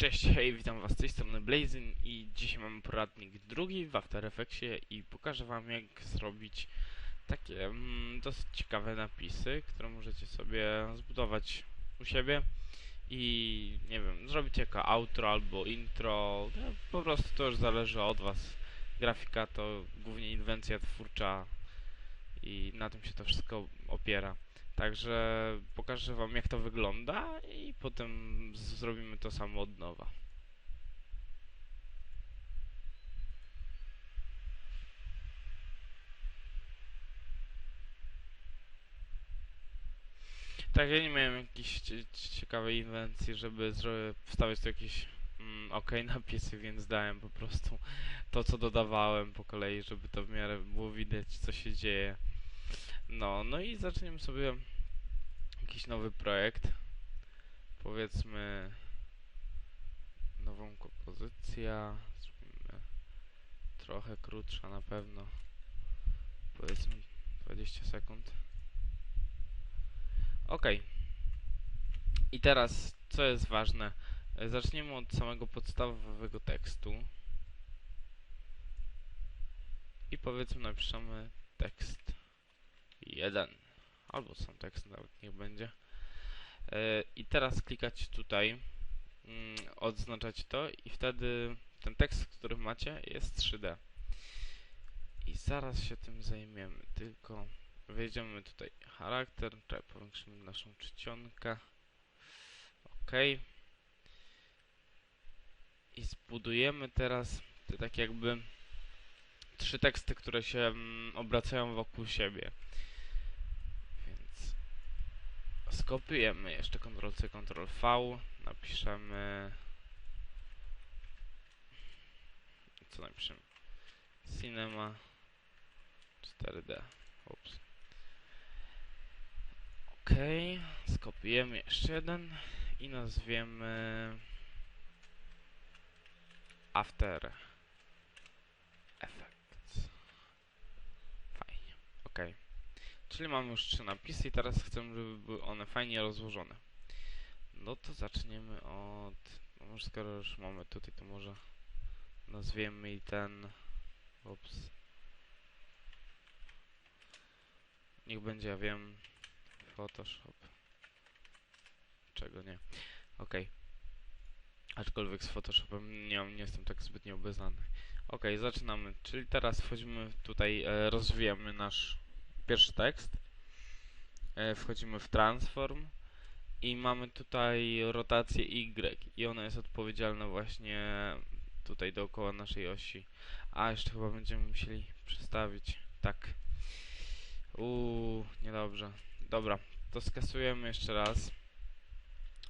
Cześć, hej, witam was z tej strony Blazin i dzisiaj mamy poradnik drugi w After Effectsie i pokażę wam jak zrobić takie mm, dosyć ciekawe napisy, które możecie sobie zbudować u siebie i nie wiem, zrobić jako outro albo intro, no, po prostu to już zależy od was. Grafika to głównie inwencja twórcza i na tym się to wszystko opiera. Także pokażę wam jak to wygląda i potem zrobimy to samo od nowa. Tak, ja nie miałem jakiejś cie- cie- ciekawej inwencji, żeby zro- wstawiać tu jakieś mm, ok napisy, więc dałem po prostu to, co dodawałem po kolei, żeby to w miarę było widać, co się dzieje. No, no i zaczniemy sobie jakiś nowy projekt. Powiedzmy nową kompozycję. Zrobimy trochę krótsza na pewno. Powiedzmy 20 sekund. Ok. I teraz, co jest ważne? Zaczniemy od samego podstawowego tekstu. I powiedzmy napiszemy tekst 1. Albo sam tekst nawet niech będzie. E, I teraz klikać tutaj, mm, odznaczać to i wtedy ten tekst, który macie jest 3D. I zaraz się tym zajmiemy, tylko wejdziemy tutaj charakter, tutaj powiększymy naszą czcionkę. OK. I zbudujemy teraz te tak jakby trzy teksty, które się mm, obracają wokół siebie. Skopiujemy jeszcze Ctrl-C, Ctrl-V, napiszemy co napiszemy? Cinema 4D. Ups. Ok, skopiujemy jeszcze jeden i nazwiemy After Effects. Fajnie. Ok. Czyli mamy już trzy napisy i teraz chcemy, żeby były one fajnie rozłożone. No to zaczniemy od... No może skoro już mamy tutaj, to może nazwiemy i ten... Ups. Niech będzie, ja wiem, Photoshop. Czego nie. Ok. Aczkolwiek z Photoshopem nie, nie jestem tak zbytnio obeznany. Ok, zaczynamy. Czyli teraz wchodzimy tutaj, e, rozwijamy nasz pierwszy tekst. E, wchodzimy w transform i mamy tutaj rotację Y i ona jest odpowiedzialna właśnie tutaj dookoła naszej osi. A, jeszcze chyba będziemy musieli przestawić. Tak. Uuu, niedobrze. Dobra, to skasujemy jeszcze raz.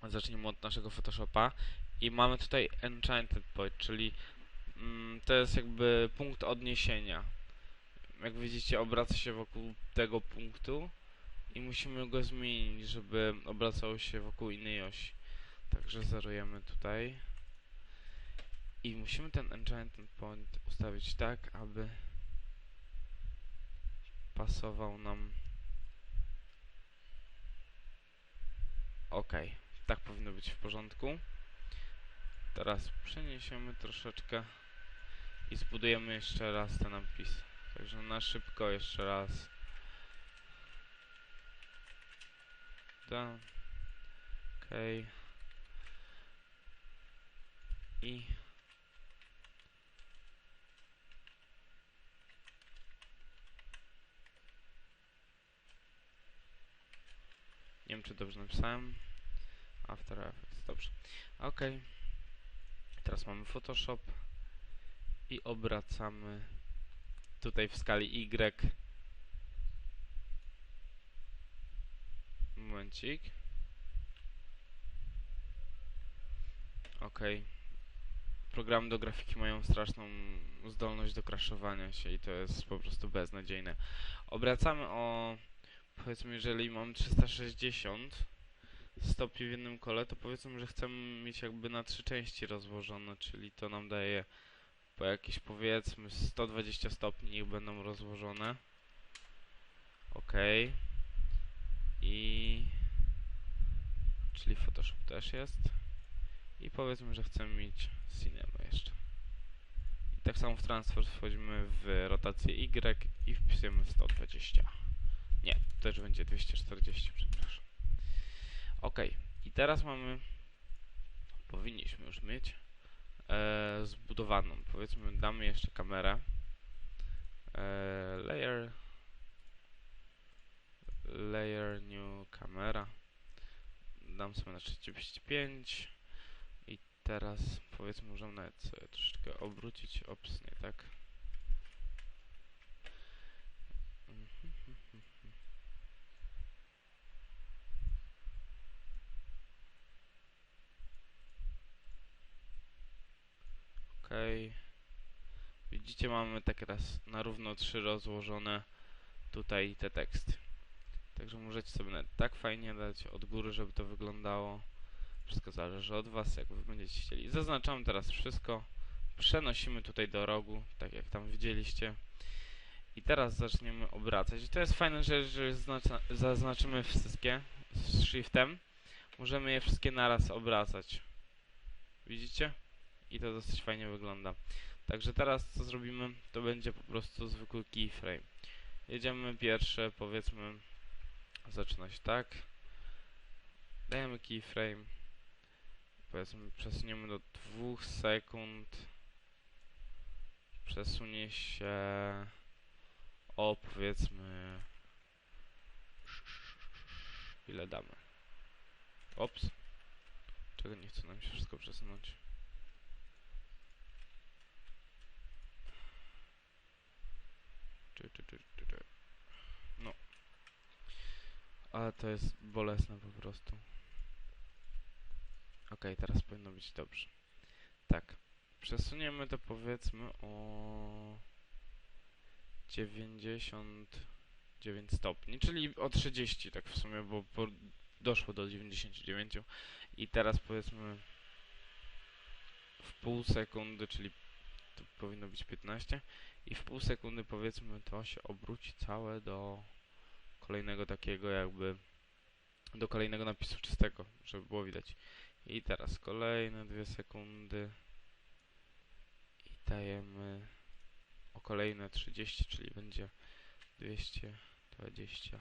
Zacznijmy od naszego Photoshopa. I mamy tutaj Enchanted Point, czyli mm, to jest jakby punkt odniesienia. Jak widzicie, obraca się wokół tego punktu i musimy go zmienić, żeby obracał się wokół innej osi. Także zerujemy tutaj. I musimy ten Enchanted Point ustawić tak, aby pasował nam. Ok, tak powinno być w porządku. Teraz przeniesiemy troszeczkę i zbudujemy jeszcze raz ten napis. Także na szybko jeszcze raz. Da. Ok. I Nie wiem, czy dobrze napisałem. After Effects, dobrze. Ok. Teraz mamy Photoshop i obracamy tutaj w skali Y. Momencik. Ok. Programy do grafiki mają straszną zdolność do crashowania się i to jest po prostu beznadziejne. Obracamy o powiedzmy, jeżeli mam 360 stopni w jednym kole, to powiedzmy, że chcemy mieć jakby na trzy części rozłożone, czyli to nam daje po jakieś powiedzmy 120 stopni niech będą rozłożone. Ok. I czyli Photoshop też jest. i powiedzmy, że chcemy mieć cinema jeszcze. I tak samo w transfer wchodzimy w rotację Y i wpisujemy 120. Nie, też będzie 240, przepraszam. Ok, i teraz mamy, powinniśmy już mieć e, zbudowaną. Powiedzmy, damy jeszcze kamerę. E, layer, layer new camera. Dam sobie na 35 i teraz powiedzmy możemy nawet sobie troszeczkę obrócić, ops, nie tak. Okej. Widzicie, mamy tak raz na równo trzy rozłożone tutaj te teksty. Także możecie sobie nawet tak fajnie dać od góry, żeby to wyglądało. Wszystko zależy od Was, jak Wy będziecie chcieli. Zaznaczamy teraz wszystko. Przenosimy tutaj do rogu, tak jak tam widzieliście. I teraz zaczniemy obracać. I to jest fajne, że jeżeli zaznacza, zaznaczymy wszystkie z shiftem, możemy je wszystkie naraz obracać. Widzicie? I to dosyć fajnie wygląda. Także teraz co zrobimy, to będzie po prostu zwykły keyframe. Jedziemy pierwsze, powiedzmy, zaczyna się tak. Dajemy keyframe. Powiedzmy, przesuniemy do 2 sekund. Przesunie się o powiedzmy ile damy. Ops. Czego nie chce nam się wszystko przesunąć? Czy, czy, czy, czy, czy. No. Ale to jest bolesne po prostu. Ok, teraz powinno być dobrze. Tak. Przesuniemy to powiedzmy o 99 stopni, czyli o 30 tak w sumie, bo, doszło do 99 i teraz powiedzmy w pół sekundy, czyli to powinno być 15 i w pół sekundy powiedzmy to się obróci całe do kolejnego takiego jakby do kolejnego napisu czystego, żeby było widać. I teraz kolejne dwie sekundy i dajemy o kolejne 30, czyli będzie 220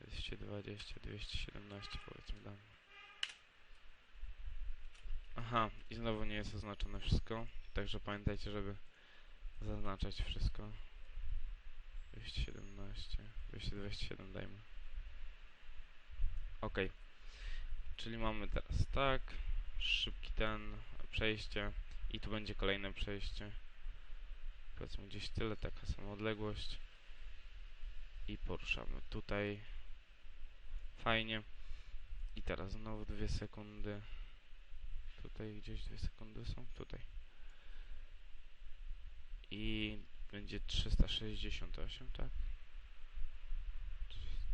220, 217 powiedzmy damy. Aha, i znowu nie jest oznaczone wszystko, także pamiętajcie, żeby zaznaczać wszystko. 217, 227 dajmy. Ok. Czyli mamy teraz tak, szybki ten, przejście i tu będzie kolejne przejście. Powiedzmy gdzieś tyle, taka sama odległość. I poruszamy tutaj. Fajnie. I teraz znowu dwie sekundy. Tutaj gdzieś dwie sekundy są, tutaj i będzie 368, tak?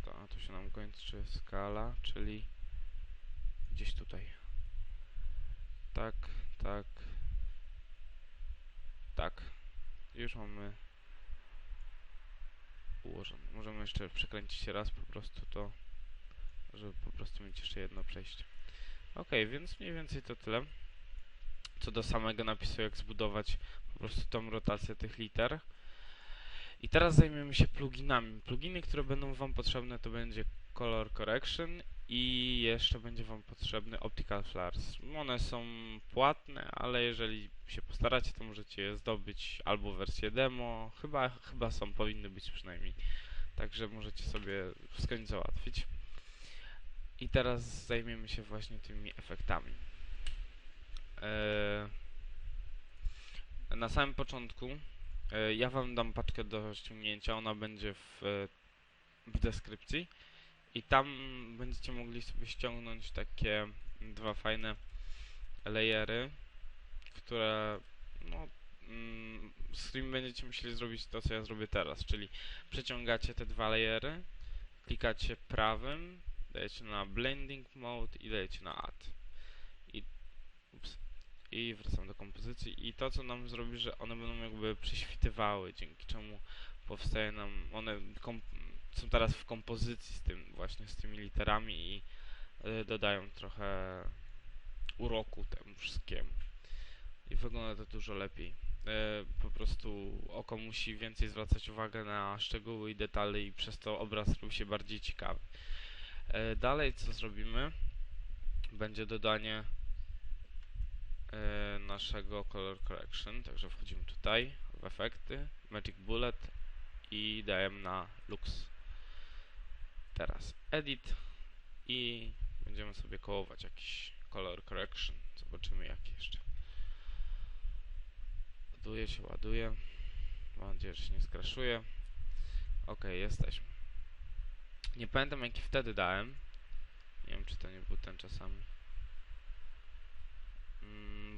To, tu się nam kończy skala, czyli gdzieś tutaj. Tak, tak, tak. Już mamy ułożone. Możemy jeszcze przekręcić raz po prostu to, żeby po prostu mieć jeszcze jedno przejście. Ok, więc mniej więcej to tyle. Co do samego napisu, jak zbudować prostu tą rotację tych liter. I teraz zajmiemy się pluginami. Pluginy, które będą Wam potrzebne to będzie Color Correction i jeszcze będzie Wam potrzebny Optical Flares. One są płatne, ale jeżeli się postaracie, to możecie je zdobyć albo wersję demo. Chyba, chyba są, powinny być przynajmniej. Także możecie sobie wszystko załatwić. I teraz zajmiemy się właśnie tymi efektami. Eee, na samym początku e, ja wam dam paczkę do ściągnięcia, ona będzie w, w deskrypcji. I tam będziecie mogli sobie ściągnąć takie dwa fajne layery, które no, mm, z którymi będziecie musieli zrobić to, co ja zrobię teraz, czyli przeciągacie te dwa layery, klikacie prawym, dajecie na blending mode i dajecie na add. I, ups, i wracam do kompozycji i to co nam zrobi, że one będą jakby prześwitywały, dzięki czemu powstaje nam, one są teraz w kompozycji z tym właśnie, z tymi literami i y, dodają trochę uroku temu wszystkiemu. I wygląda to dużo lepiej. E, po prostu oko musi więcej zwracać uwagę na szczegóły i detale i przez to obraz robi się bardziej ciekawy. E, dalej co zrobimy? Będzie dodanie naszego color correction, także wchodzimy tutaj w efekty, magic bullet i dajemy na lux. Teraz edit i będziemy sobie kołować jakiś color correction. Zobaczymy jaki jeszcze. Ładuje się, ładuje. Mam nadzieję, że się nie skraszuje. Ok, jesteśmy. Nie pamiętam jaki wtedy dałem. Nie wiem czy to nie był ten czasami.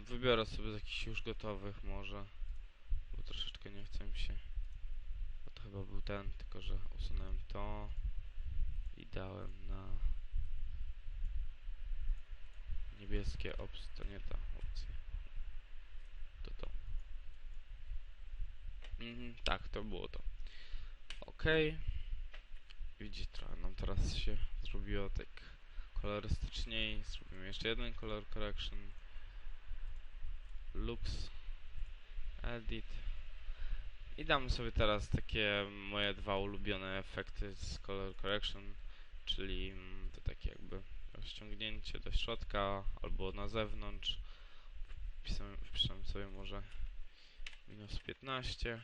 Wybiorę sobie z jakichś już gotowych może. Bo troszeczkę nie chcę mi się. Bo to chyba był ten, tylko że usunąłem to. I dałem na niebieskie ops, to nie ta opcja. To to. Mhm, tak, to było to. Ok. Widzicie, trochę nam teraz się zrobiło tak kolorystyczniej. Zrobimy jeszcze jeden color correction. Lux. Edit. I damy sobie teraz takie moje dwa ulubione efekty z color correction, czyli to takie jakby rozciągnięcie do środka albo na zewnątrz. Wpiszemy sobie może minus 15,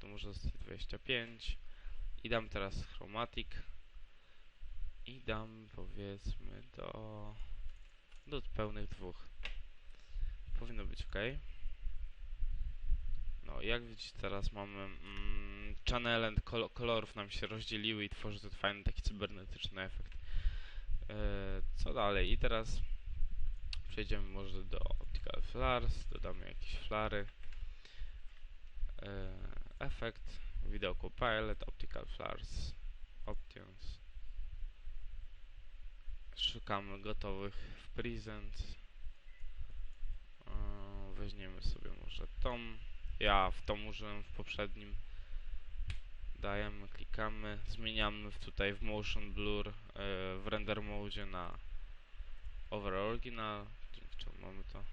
to może zostać 25 i dam teraz chromatic i dam powiedzmy do do pełnych dwóch. Powinno być ok. No, jak widzicie teraz mamy mm, channel and kol kolorów nam się rozdzieliły i tworzy to fajny taki cybernetyczny efekt. E, co dalej? I teraz przejdziemy może do Optical Flares, dodamy jakieś flary. E, efekt, Video Copilot, Optical Flares, Options. Szukamy gotowych w Present. Weźmiemy sobie może tom. Ja w tom użyłem w poprzednim. Dajemy, klikamy, zmieniamy tutaj w Motion Blur e, w Render Mode na Over Original, czemu mamy to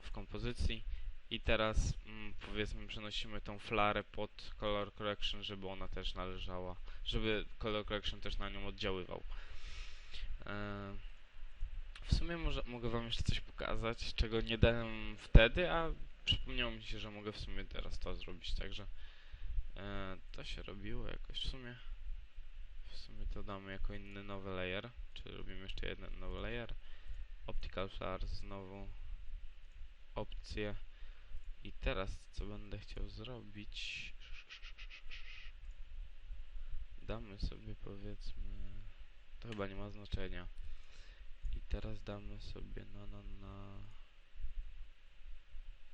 w kompozycji. I teraz mm, powiedzmy przenosimy tą flarę pod Color Correction, żeby ona też należała, żeby Color Correction też na nią oddziaływał. E, w sumie może, mogę wam jeszcze coś pokazać, czego nie dałem wtedy, a przypomniało mi się, że mogę w sumie teraz to zrobić, także e, to się robiło jakoś w sumie. W sumie to damy jako inny nowy layer, czyli robimy jeszcze jeden nowy layer. Optical Flare znowu opcje. I teraz co będę chciał zrobić? Damy sobie powiedzmy, to chyba nie ma znaczenia. Teraz damy sobie na na na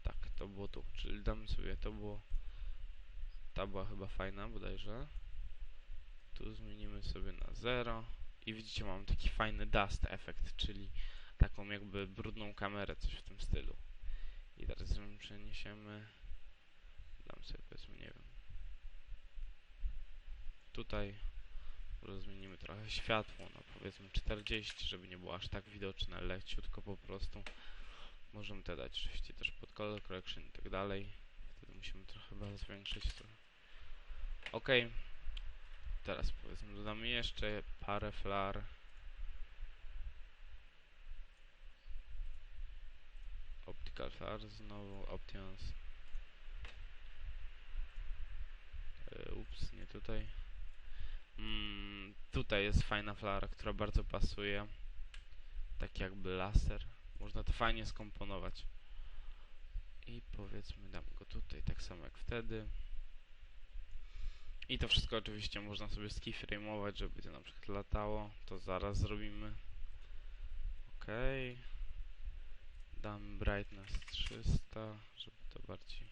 tak, to było tu, czyli damy sobie, to było ta była chyba fajna bodajże. Tu zmienimy sobie na 0 i widzicie mam taki fajny dust efekt, czyli taką jakby brudną kamerę, coś w tym stylu. I teraz ją przeniesiemy. Dam sobie powiedzmy, nie wiem. Tutaj może zmienimy trochę światło, no powiedzmy 40, żeby nie było aż tak widoczne, leciutko po prostu. Możemy te dać oczywiście też pod color correction i tak dalej. Wtedy musimy trochę chyba zwiększyć to. Ok. Teraz powiedzmy dodamy jeszcze parę flar. Optical flar, znowu options. Yy, ups, nie tutaj. Tutaj jest fajna flara, która bardzo pasuje. Tak jakby laser. Można to fajnie skomponować. I powiedzmy dam go tutaj, tak samo jak wtedy. I to wszystko oczywiście można sobie skiframe'ować, żeby to na przykład latało. To zaraz zrobimy. Ok. Dam brightness 300, żeby to bardziej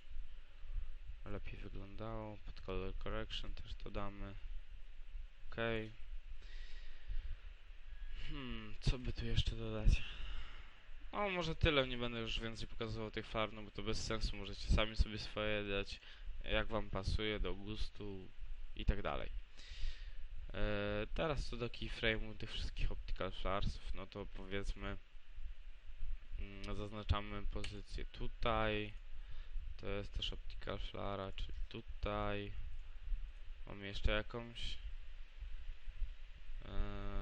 lepiej wyglądało. Pod color correction też to damy. Ok. Hmm, co by tu jeszcze dodać? O, może tyle, nie będę już więcej pokazywał tych farb, no bo to bez sensu, możecie sami sobie swoje dać, jak wam pasuje, do gustu i tak dalej. E, teraz co do keyframe'u tych wszystkich optical flarsów, no to powiedzmy mm, zaznaczamy pozycję tutaj. To jest też optical flara, czyli tutaj. Mamy jeszcze jakąś. E,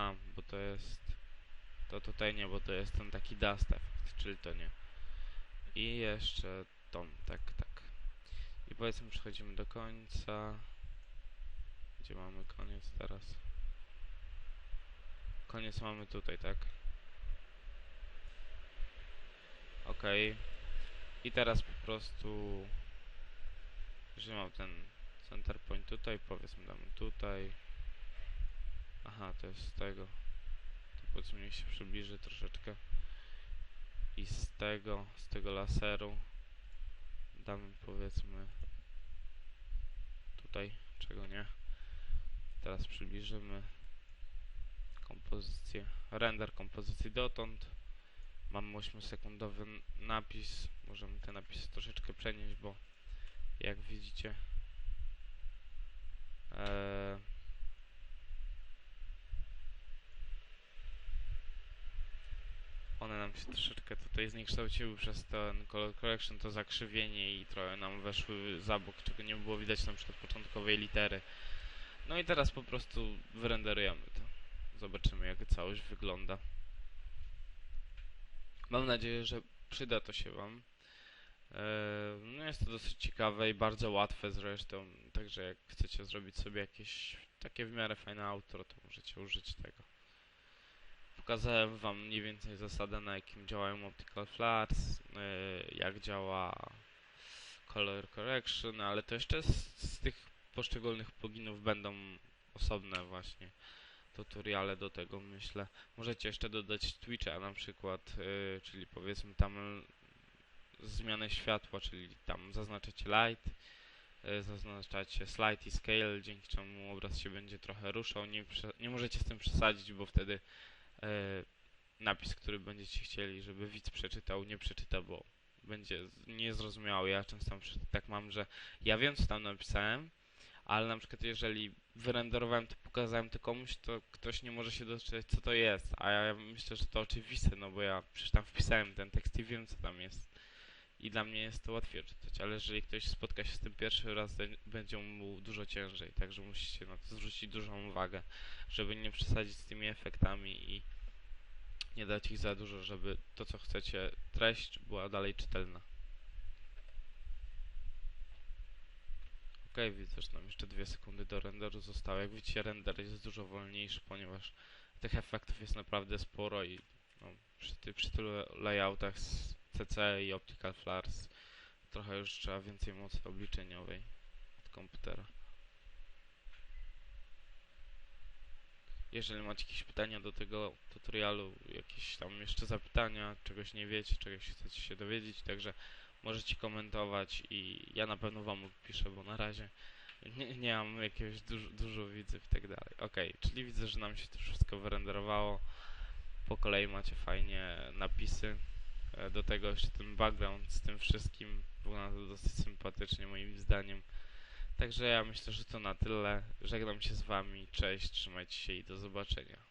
aha, bo to jest. To tutaj nie, bo to jest ten taki dust effect, czyli to nie. I jeszcze tą, tak, tak. I powiedzmy przechodzimy do końca. Gdzie mamy koniec teraz? Koniec mamy tutaj, tak? Ok. I teraz po prostu, że mam ten center point tutaj, powiedzmy damy tutaj. Aha, to jest z tego. To powiedzmy niech się przybliży troszeczkę. I z tego, z tego laseru damy powiedzmy tutaj, czego nie. Teraz przybliżymy kompozycję, render kompozycji dotąd. Mamy 8-sekundowy n- napis. Możemy te napisy troszeczkę przenieść, bo jak widzicie e, one nam się troszeczkę tutaj zniekształciły przez ten color correction, to zakrzywienie i trochę nam weszły za bok, czego nie było widać na przykład początkowej litery. No i teraz po prostu wyrenderujemy to. Zobaczymy jak całość wygląda. Mam nadzieję, że przyda to się Wam. Eee, No jest to dosyć ciekawe i bardzo łatwe zresztą, także jak chcecie zrobić sobie jakieś takie w miarę fajne outro, to możecie użyć tego. Pokazałem Wam mniej więcej zasadę, na jakim działają optical flares, eee, jak działa color correction, ale to jeszcze z, z tych poszczególnych pluginów będą osobne właśnie tutoriale do tego myślę. Możecie jeszcze dodać Twitcha na przykład, yy, czyli powiedzmy tam zmianę światła, czyli tam zaznaczacie light, yy, zaznaczacie slide i scale, dzięki czemu obraz się będzie trochę ruszał. Nie, nie możecie z tym przesadzić, bo wtedy napis, który będziecie chcieli, żeby widz przeczytał, nie przeczyta, bo będzie niezrozumiały. Ja często tak mam, że ja wiem, co tam napisałem, ale na przykład jeżeli wyrenderowałem to, pokazałem to komuś, to ktoś nie może się doczytać, co to jest. A ja myślę, że to oczywiste, no bo ja przecież tam wpisałem ten tekst i wiem, co tam jest. I dla mnie jest to łatwiej czytać, ale jeżeli ktoś spotka się z tym pierwszy raz, będzie mu dużo ciężej, także musicie na to zwrócić dużą uwagę, żeby nie przesadzić z tymi efektami i nie dać ich za dużo, żeby to, co chcecie, treść była dalej czytelna. Okej, widzę, że nam jeszcze dwie sekundy do renderu zostało. Jak widzicie, render jest dużo wolniejszy, ponieważ tych efektów jest naprawdę sporo i no, przy, przy tylu layoutach CC i Optical Flares trochę już trzeba więcej mocy obliczeniowej od komputera. Jeżeli macie jakieś pytania do tego tutorialu, jakieś tam jeszcze zapytania, czegoś nie wiecie, czegoś chcecie się dowiedzieć, także możecie komentować i ja na pewno wam odpiszę, bo na razie nie, nie mam jakiegoś dużo, dużo widzów i tak dalej. Okej, czyli widzę, że nam się to wszystko wyrenderowało. Po kolei macie fajnie napisy. E, Do tego jeszcze ten background z tym wszystkim wygląda to dosyć sympatycznie moim zdaniem. Także ja myślę, że to na tyle. Żegnam się z wami. Cześć, trzymajcie się i do zobaczenia.